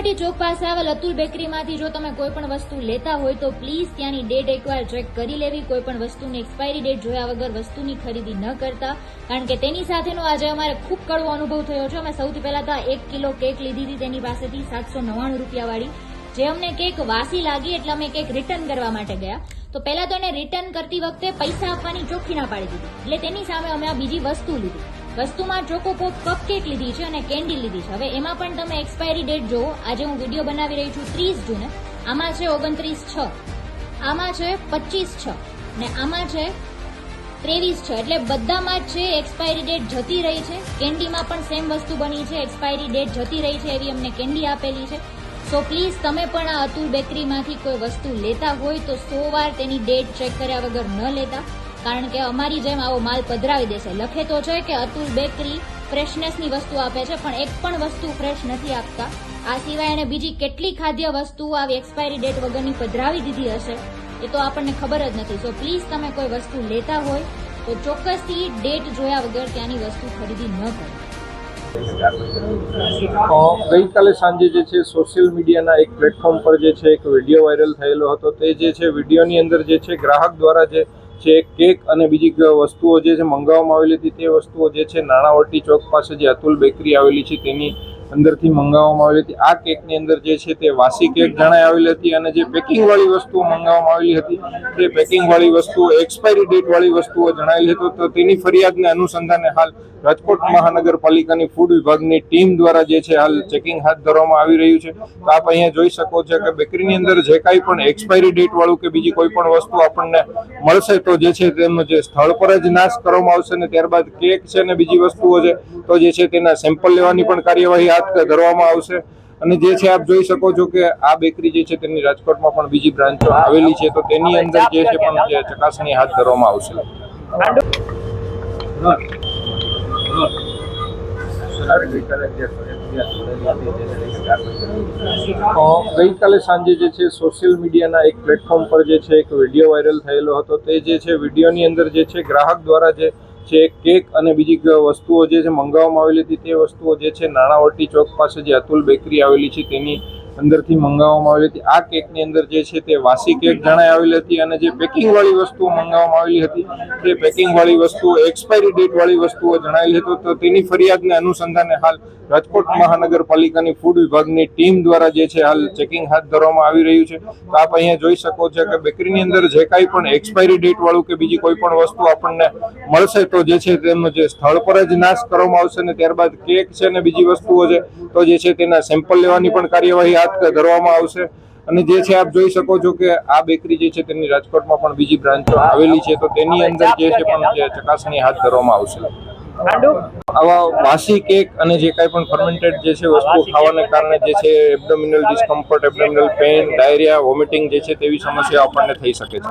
નાણાવટી ચોક પાસે આવેલ અતુલ બેકરીમાંથી જો તમે કોઈ પણ વસ્તુ લેતા હોય તો પ્લીઝ ત્યાંની ડેટ એકવાર ચેક કરી લેવી. કોઈ પણ વસ્તુની એક્સપાયરી ડેટ જોયા વગર વસ્તુની ખરીદી ન કરતા. કારણ કે તેની સાથેનો આજે અમારે ખૂબ કડવો અનુભવ થયો છે. અમે સૌથી પહેલા તો એક કિલો કેક લીધી હતી. તેની પાસેથી સાતસો નવ્વાણું રૂપિયાવાળી જે અમને કેક વાસી લાગી એટલે અમે કેક રિટર્ન કરવા માટે ગયા. તો પહેલા તો એને રિટર્ન કરતી વખતે પૈસા આપવાની ચોખ્ખી ના પાડી દીધી. એટલે તેની સામે અમે આ બીજી વસ્તુ લીધી. વસ્તુમાં ચોકો પોપ કપ કેક લીધી છે અને કેન્ડી લીધી છે. હવે એમાં પણ તમે એક્સપાયરી ડેટ જુઓ. આજે હું વીડિયો બનાવી રહી છું ત્રીસ જૂને. આમાં છે ઓગણત્રીસ છ. આમાં છે પચીસ છ. ને આમાં છે ત્રેવીસ છે. એટલે બધામાં જ છે એક્સપાયરી ડેટ જતી રહી છે. કેન્ડીમાં પણ સેમ વસ્તુ બની છે. એક્સપાયરી ડેટ જતી રહી છે એવી અમને કેન્ડી આપેલી છે. સો પ્લીઝ તમે પણ આ અતુલ બેકરીમાંથી કોઈ વસ્તુ લેતા હોય તો સો વાર તેની ડેટ ચેક કર્યા વગર ન લેતા. કારણ કે અમારી જેમ આવો માલ પધરાવી દેશે. લખે તો છે કે અતુલ બેકરી ફ્રેશનેસની વસ્તુ આપે છે, પણ એક પણ વસ્તુ ફ્રેશ નથી આપતા. આ સિવાય એને બીજી કેટલી ખાદ્ય વસ્તુઓ આવી એક્સપાયરી ડેટ વગરની પધરાવી દીધી હશે, એ તો આપણને ખબર જ નથી. સો પ્લીઝ તમે કોઈ વસ્તુ લેતા હોય, તો ચોક્કસથી ડેટ જોયા વગર ત્યાંની વસ્તુ ખરીદી ન કરો. ગઈકાલે સાંજે જે છે સોશિયલ મીડિયાના એક પ્લેટફોર્મ પર જે છે, એક વીડિયો વાયરલ થયેલો હતો. તે જે છે વિડીયોની અંદર જે છે, ગ્રાહક દ્વારા જે છે કેક અને બીજી વસ્તુઓ જે છે મંગાવવામાં આવેલી હતી તે વસ્તુઓ જે છે નાણાવટી ચોક પાસે જે અતુલ બેકરી આવેલી છે તેની અંદરથી મંગાવવામાં આવેલી હતી. આ કેકની અંદર જે છે તે વાસી કેક જણાઈ આવેલી હતી અને જે પેકિંગ વાળી વસ્તુઓ મંગાવવામાં આવેલી હતી, તે પેકિંગ વાળી વસ્તુઓ એક્સપાયરી ડેટ વાળી વસ્તુઓ જણાયેલી હતી. તો તેની ફરિયાદને અનુસંધાને હાલ રાજકોટ મહાનગરપાલિકાની ફૂડ વિભાગની ટીમ દ્વારા જે છે હાલ ચેકિંગ હાથ ધરવામાં આવી રહ્યું છે. તો આપ અહીંયા જોઈ શકો છો કે બેકરીની અંદર જે કાંઈ પણ એક્સપાયરી ડેટ વાળું કે બીજી કોઈ પણ વસ્તુ આપણને મળશે, તો જે છે તેમનો જે સ્થળ પર જ નાશ કરવામાં આવશે ને ત્યારબાદ કેક છે ને બીજી વસ્તુઓ છે, તો જે છે તેના સેમ્પલ લેવાની પણ કાર્યવાહી હાથ ધરવામાં આવશે. અને જે છે આપ જોઈ શકો છો કે આ બેકરી જે છે તેની રાજકોટમાં પણ બીજી બ્રાન્ચો આવેલી છે. તો તેની અંદર જે છે પણ જે ચકાસણી હાથ ધરવામાં આવશે. ગઈકાલે સાંજે જે છે સોશિયલ મીડિયાના એક પ્લેટફોર્મ પર જે છે એક વીડિયો વાયરલ થયેલો હતો. તે જે છે વિડીયોની અંદર જે છે ગ્રાહક દ્વારા જે છે, કેક અને બીજી વસ્તુઓ જે છે, મંગાવવામાં આવેલી હતી તે વસ્તુઓ જે છે, નાણાવટી ચોક પાસે જે અતુલ બેકરી આવેલી છે, તેની અંદરથી મંગાવવામાં આવી હતી. આ કેકની અંદર જે છે તે વાસી કેક જણાઈ આવેલી હતી અને જે પેકિંગ વાળી વસ્તુઓ મંગાવવામાં આવેલી હતી, તે પેકિંગ વાળી વસ્તુઓ એક્સપાયરી ડેટ વાળી વસ્તુઓ જણાવેલી હતી. તો તેની ફરિયાદને અનુસંધાને હાલ રાજકોટ મહાનગરપાલિકાની ફૂડ વિભાગની ટીમ દ્વારા જે છે હાલ ચેકિંગ હાથ ધરવામાં આવી રહ્યું છે. તો આપ અહીંયા જોઈ શકો છો કે બેકરીની અંદર જે કાંઈ પણ એક્સપાયરી ડેટ વાળું કે બીજી કોઈ પણ વસ્તુ આપણને મળશે તો જે છે તેમનો જે સ્થળ પર જ નાશ કરવામાં આવશે ને ત્યારબાદ કેક છે ને બીજી વસ્તુઓ છે, તો જે છે તેના સેમ્પલ લેવાની પણ કાર્યવાહી હાથ ધરવામાં આવશે. અને જે છે આપ જોઈ શકો છો કે આ બેકરી જે છે તેની રાજકોટમાં પણ બીજી બ્રાન્ચો આવેલી છે. તો તેની અંદર જે છે પણ જે ચકાસણી હાથ ધરવામાં આવશે. આવા વાસી કેક અને જે કાંઈ પણ ફર્મેન્ટેડ જે છે વસ્તુ ખાવાને કારણે જે છે abdominal discomfort abdominal pain diarrhoea vomiting જે છે તેવી સમસ્યા આપણને થઈ શકે છે.